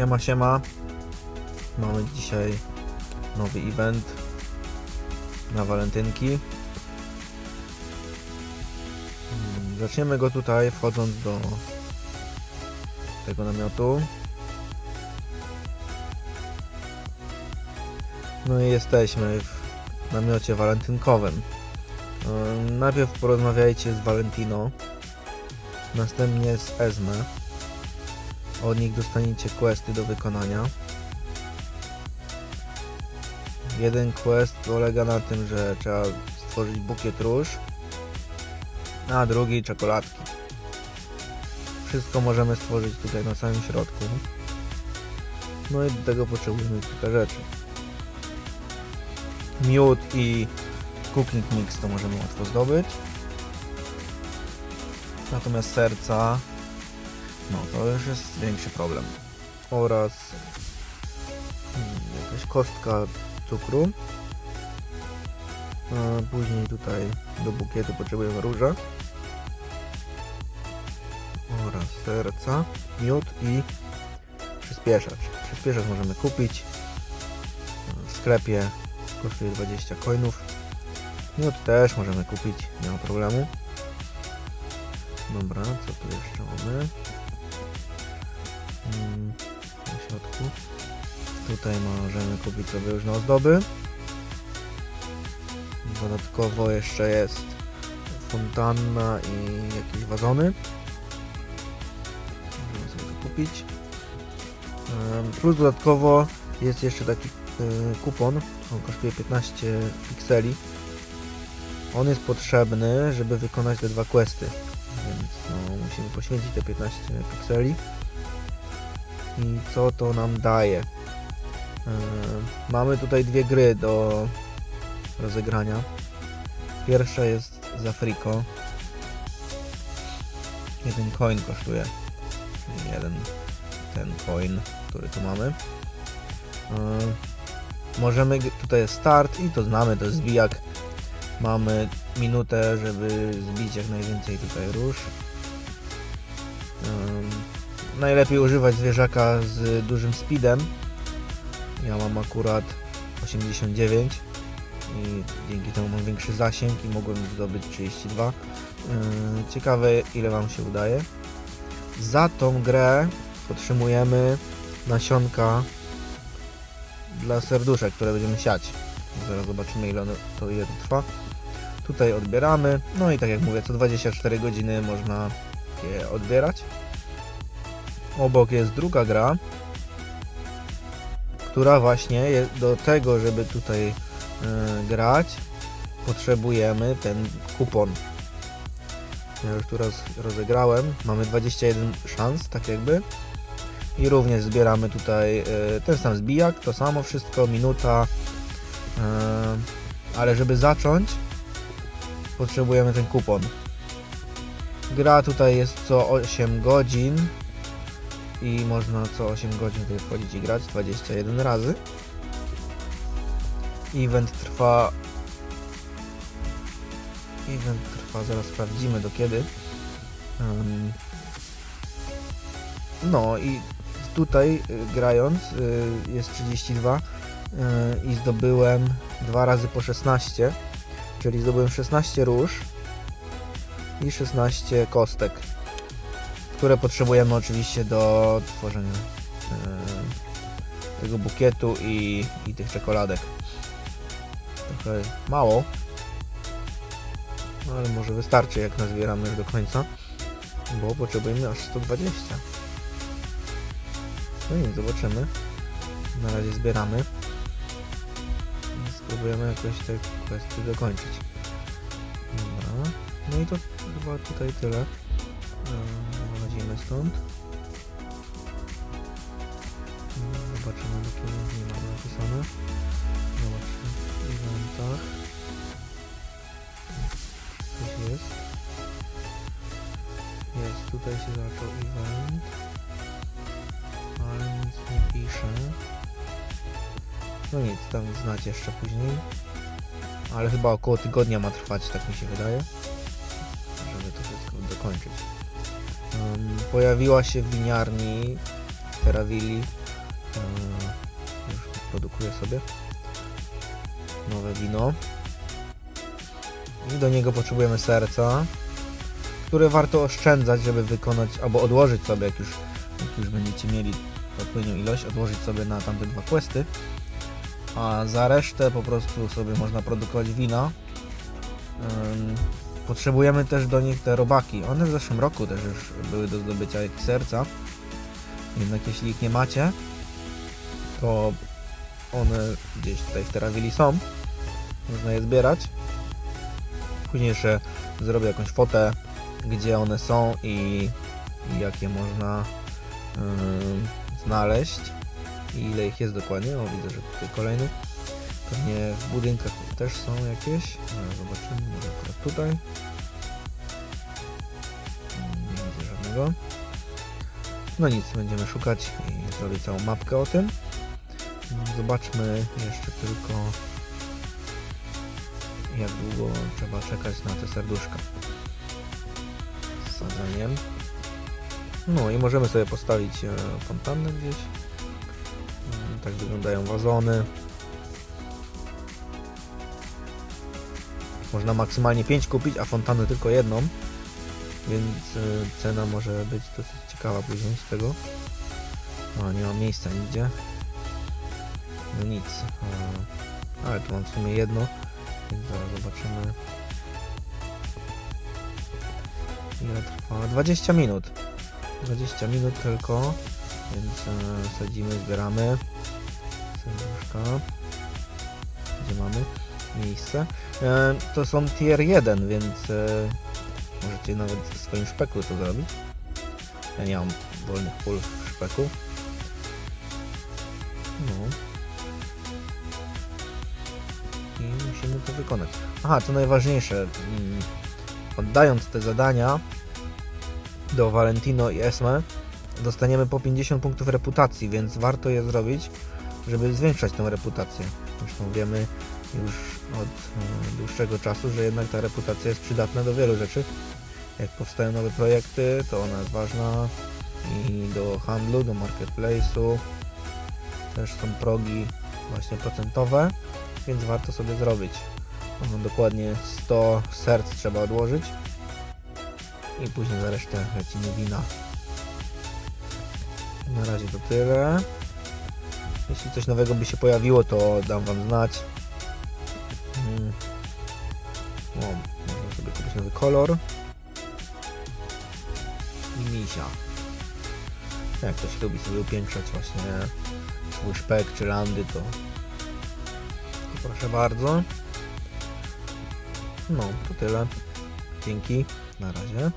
Siema, siema. Mamy dzisiaj nowy event na walentynki. Mm, Zaczniemy go tutaj wchodząc do tego namiotu. No i jesteśmy w namiocie walentynkowym. Ym, Najpierw porozmawiajcie z Valentino, następnie z Esme. Od nich dostaniecie questy do wykonania. Jeden quest polega na tym, że trzeba stworzyć bukiet róż, a drugi czekoladki. Wszystko możemy stworzyć tutaj na samym środku. No i do tego potrzebujemy kilka rzeczy. Miód i cooking mix to możemy łatwo zdobyć. Natomiast serca no to już jest większy problem. Oraz mm, jakaś kostka cukru. A później tutaj do bukietu potrzebujemy róże. Oraz serca, miód i przyspieszacz. Przyspieszacz możemy kupić w sklepie. Kosztuje 20 coinów. Miód też możemy kupić, nie ma problemu. Dobra, co tu jeszcze mamy? Mm, na środku. Tutaj możemy kupić sobie różne ozdoby. Dodatkowo jeszcze jest fontanna i jakieś wazony. Możemy sobie to kupić. Plus dodatkowo jest jeszcze taki y, kupon. On kosztuje 15 pikseli. On jest potrzebny, żeby wykonać te dwa questy. Więc no, musimy poświęcić te 15 pikseli i co to nam daje. Yy, mamy tutaj dwie gry do rozegrania. Pierwsza jest z Afriko. Jeden coin kosztuje. Czyli jeden ten coin, który tu mamy. Yy, możemy, tutaj jest start i to znamy, to jest zbijak. Mamy minutę, żeby zbić jak najwięcej tutaj róż. Najlepiej używać zwierzaka z dużym speedem. Ja mam akurat 89 i dzięki temu mam większy zasięg i mogłem zdobyć 32. Yy, Ciekawe ile Wam się udaje. Za tą grę otrzymujemy nasionka dla serduszek, które będziemy siać. Zaraz zobaczymy ile to ile to trwa. Tutaj odbieramy. No i tak jak mówię, co 24 godziny można je odbierać. Obok jest druga gra, która właśnie do tego, żeby tutaj e, grać, potrzebujemy ten kupon. Ja już tu raz rozegrałem. Mamy 21 szans, tak jakby. I również zbieramy tutaj e, ten sam zbijak, to samo wszystko, minuta. E, ale żeby zacząć, potrzebujemy ten kupon. Gra tutaj jest co 8 godzin i można co 8 godzin tutaj wchodzić i grać 21 razy. Event trwa Event trwa, zaraz sprawdzimy do kiedy. Em, no i tutaj y, grając y, jest 32 y, i zdobyłem dwa razy po 16, czyli zdobyłem 16 róż i 16 kostek które potrzebujemy oczywiście do tworzenia e, tego bukietu i, i tych czekoladek. Trochę mało, ale może wystarczy jak nazbieramy już do końca, bo potrzebujemy aż 120. No i zobaczymy. Na razie zbieramy. Spróbujemy jakoś te kwestie dokończyć. Dobra. No i to chyba tutaj tyle. Wychodzimy stąd. Mm, Zobaczymy kiedy nie mamy napisane. Zobaczmy w eventach. Coś jest. Jest, tutaj się zaczął event. Ale nic nie pisze. No nic, tam znać jeszcze później. Ale chyba około tygodnia ma trwać, tak mi się wydaje. Żeby to wszystko dokończyć. Um, pojawiła się w winiarni Terravilli Eee, Już produkuję sobie nowe wino. I do niego potrzebujemy serca, które warto oszczędzać, żeby wykonać, albo odłożyć sobie, jak już, jak już będziecie mieli odpowiednią ilość, odłożyć sobie na tamte dwa questy. A za resztę po prostu sobie można produkować wina. Ym, Potrzebujemy też do nich te robaki. One w zeszłym roku też już były do zdobycia jak serca. Jednak jeśli ich nie macie, to one gdzieś tutaj w Terawili są. Można je zbierać. Później jeszcze zrobię jakąś fotę, gdzie one są i, jakie można ym, znaleźć. I ile ich jest dokładnie. O, widzę, że tutaj kolejny. Pewnie w budynkach też są jakieś. Zobaczymy, może akurat tutaj. Nie widzę żadnego. No nic, będziemy szukać i zrobić całą mapkę o tym. Zobaczmy jeszcze tylko jak długo trzeba czekać na te serduszka z sadzeniem. No i możemy sobie postawić e, fontannę gdzieś. Mm, Tak wyglądają wazony. Można maksymalnie 5 kupić, a fontannę tylko jedną. Więc y, cena może być dosyć ciekawa później z tego. O, nie ma miejsca nigdzie. No nic. E, ale tu mam w sumie jedno. Więc zaraz zobaczymy. Ile trwa? 20 minut. 20 minut tylko. Więc e, sadzimy, zbieramy. Serduszka. Gdzie mamy? Miejsce. E, to są tier 1, więc e, możecie nawet w swoim szpeku to zrobić. Ja nie mam wolnych pól w szpeku. No. I musimy to wykonać. Aha, co najważniejsze. mm, Oddając te zadania do Valentino i Esme, dostaniemy po 50 punktów reputacji, więc warto je zrobić, żeby zwiększać tę reputację. Zresztą wiemy już od e, dłuższego czasu, że jednak ta reputacja jest przydatna do wielu rzeczy. Jak powstają nowe projekty, to ona jest ważna i do handlu, do marketplace'u. Też są progi właśnie procentowe, więc warto sobie zrobić. No, dokładnie 100 serc trzeba odłożyć i później za resztę lecimy wina. Na razie to tyle. Jeśli coś nowego by się pojawiło, to dam Wam znać. Mm. O, można sobie kupić nowy kolor. I misia. Jak ktoś lubi sobie upiększać właśnie swój szpek czy randy, to, to proszę bardzo. No, to tyle. Dzięki. Na razie.